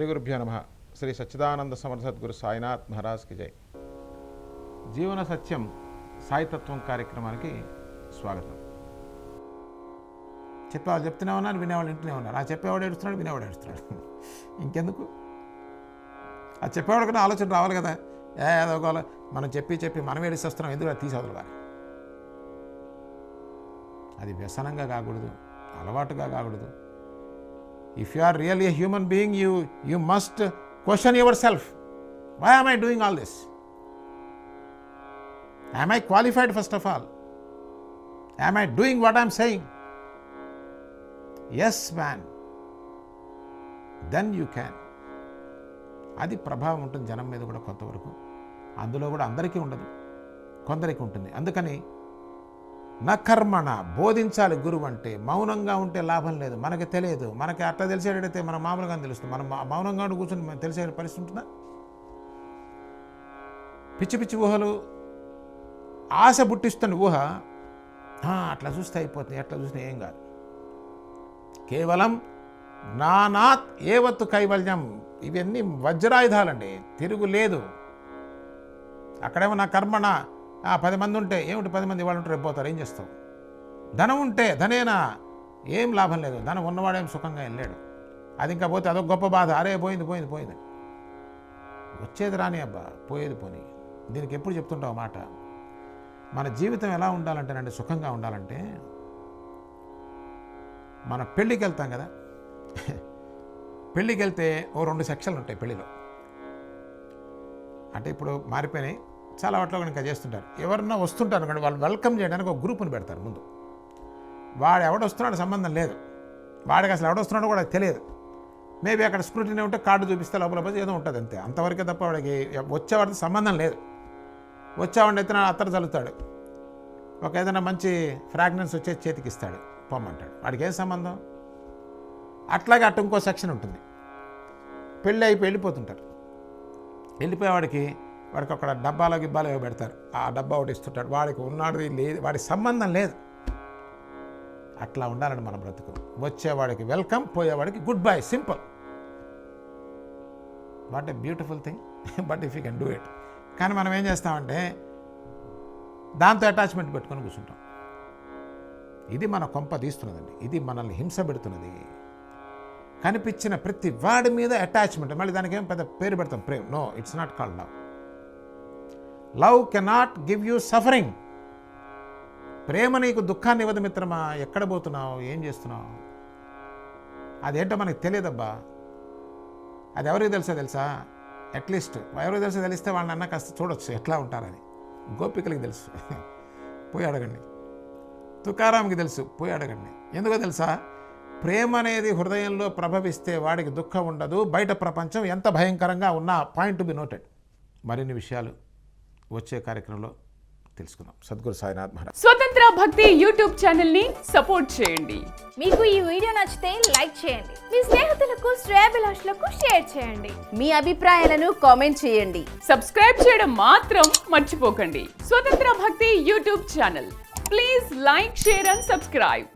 గురుభ్యో నమ. శ్రీ సచ్చిదానంద సమర్థద్గురు సాయినాథ్ మహారాజ్కి జై. జీవన సత్యం సాయితత్వం కార్యక్రమానికి స్వాగతం. చెప్పేవాళ్ళు చెప్తూనే ఉన్నారు వినేవాళ్ళు వింటూనే ఉన్నారు. ఆ చెప్పేవాడు ఏడుస్తున్నాడు వినేవాడు ఏడుస్తున్నాడు. ఇంకెందుకు? ఆ చెప్పేవాడు కన్నా ఆలోచన రావాలి కదా. ఏ ఏదో గోల మనం చెప్పి చెప్పి మనం ఏడిస్తేస్తున్నాం ఎందుకు అది తీసి అది వ్యసనంగా కాకూడదు అలవాటుగా కాకూడదు. If you are really human being you you must question yourself why am I doing all this am I qualified first of all am I doing what I'm saying yes man then you can అది ప్రభావం ఉంటుంది జనం మీద కూడా కొంతవరకు. అందులో కూడా అందరికీ ఉండదు. కొందరికి ఉంటుంది. అందుకని నా కర్మణ బోధించాలి గురువు అంటే మౌనంగా ఉంటే లాభం లేదు. మనకి తెలియదు. మనకి అట్లా తెలిసేటైతే మనం మామూలుగా తెలుస్తుంది మనం మౌనంగా ఉండి కూర్చొని తెలిసే పరిస్థితి ఉంటుందా? పిచ్చి పిచ్చి ఊహలు ఆశ పుట్టిస్తున్న ఊహ అట్లా చూస్తే అయిపోతుంది. అట్లా చూస్తే ఏం కాదు. కేవలం నానాత్ ఏవత్తు కైవల్యం ఇవన్నీ వజ్రాయుధాలండి. తిరుగు లేదు. అక్కడేమో నా కర్మణ ఆ, పది మంది ఉంటే ఏమిటి పది మంది వాళ్ళు ఉంటే రేపు పోతారు ఏం చేస్తావు? ధనం ఉంటే ధనేనా? ఏం లాభం లేదు. ధనం ఉన్నవాడేం సుఖంగా వెళ్ళాడు. అది ఇంకా పోతే అదొక గొప్ప బాధ. అరే పోయింది పోయింది పోయింది. వచ్చేది రాని అబ్బా పోయేది పోనీ. దీనికి ఎప్పుడు చెప్తుంటావు మాట? మన జీవితం ఎలా ఉండాలంటేనండి సుఖంగా ఉండాలంటే మన పెళ్ళికి వెళ్తాం కదా. పెళ్ళికి వెళ్తే ఓ రెండు సెక్షన్లు ఉంటాయి పెళ్ళిలో. అంటే ఇప్పుడు మారిపోయినాయి. చాలా వాటిలో కనుక ఇంకా చేస్తుంటారు. ఎవరన్నా వస్తుంటారు కానీ వాళ్ళు వెల్కమ్ చేయడానికి ఒక గ్రూప్ని పెడతారు ముందు. వాడు ఎవడు వస్తున్నాడు సంబంధం లేదు. వాడికి అసలు ఎవడొస్తున్నాడో కూడా తెలియదు. మేబీ అక్కడ స్క్రూటినీ ఉంటే కార్డు చూపిస్తే లోపల పోతే ఏదో ఉంటుంది అంతే. అంతవరకే తప్ప వాడికి వచ్చేవాడితో సంబంధం లేదు. వచ్చేవాడిని అయితే అత్తరు చల్లుతాడు. ఒక ఏదైనా మంచి ఫ్రాగ్రెన్స్ వచ్చే చేతికి ఇస్తాడు. పొమ్మంటాడు. వాడికి ఏం సంబంధం? అట్లాగే అటు ఇంకో సెక్షన్ ఉంటుంది. పెళ్ళి అయిపోయి వెళ్ళిపోతుంటారు. వెళ్ళిపోయేవాడికి వాడికి ఒక డబ్బాలో గిబ్బాలో పెడతారు? ఆ డబ్బా ఒకటి ఇస్తుంటాడు. వాడికి ఉన్నాడు లేదు వాడికి సంబంధం లేదు. అట్లా ఉండాలండి మన బ్రతుకు. వచ్చేవాడికి welcome పోయేవాడికి goodbye simple. What a beautiful thing but if you can do it కానీ మనం ఏం చేస్తామంటే దాంతో అటాచ్మెంట్ పెట్టుకొని కూర్చుంటాం. ఇది మన కొంప తీస్తున్నదండి. ఇది మనల్ని హింస పెడుతున్నది. కనిపించిన ప్రతి వాడి మీద అటాచ్మెంట్ మళ్ళీ దానికి ఏం పెద్ద పేరు పెడతాం? Prem. No it's not called love love cannot give you suffering. ప్రేమ నీకు దుఃఖాన్ని ఇవ్వదు మిత్రమా ఎక్కడ పోతున్నావు ఏం చేస్తున్నావు? అదేంటో మనకి తెలియదబ్బా. అది ఎవరికి తెలుసా తెలుసా? అట్లీస్ట్ ఎవరికి తెలుసా తెలిస్తే వాళ్ళని అన్న కాస్త చూడొచ్చు ఎట్లా ఉంటారని. గోపికలకి తెలుసు. పోయి అడగండి. తుకారాంకి తెలుసు పోయి అడగండి. ఎందుకో తెలుసా? ప్రేమ అనేది హృదయంలో ప్రభవిస్తే వాడికి దుఃఖం ఉండదు బయట ప్రపంచం ఎంత భయంకరంగా ఉన్నా పాయింట్ బి నోటెడ్. మరిన్ని విషయాలు వచ్చే కార్యక్రమంలో తెలుసుకుందాం. సద్గురు సాయినాథ్ మహారాజ్. స్వతంత్ర భక్తి యూట్యూబ్ ఛానల్ని సపోర్ట్ చేయండి. మీకు ఈ వీడియో నచ్చితే లైక్ చేయండి. మీ స్నేహితులకు శ్రేయభిలాషులకు షేర్ చేయండి. మీ అభిప్రాయాలను కామెంట్ చేయండి. సబ్స్క్రైబ్ చేయడం మాత్రం మర్చిపోకండి. Swatantra Bhakti YouTube channel. Please like share and subscribe.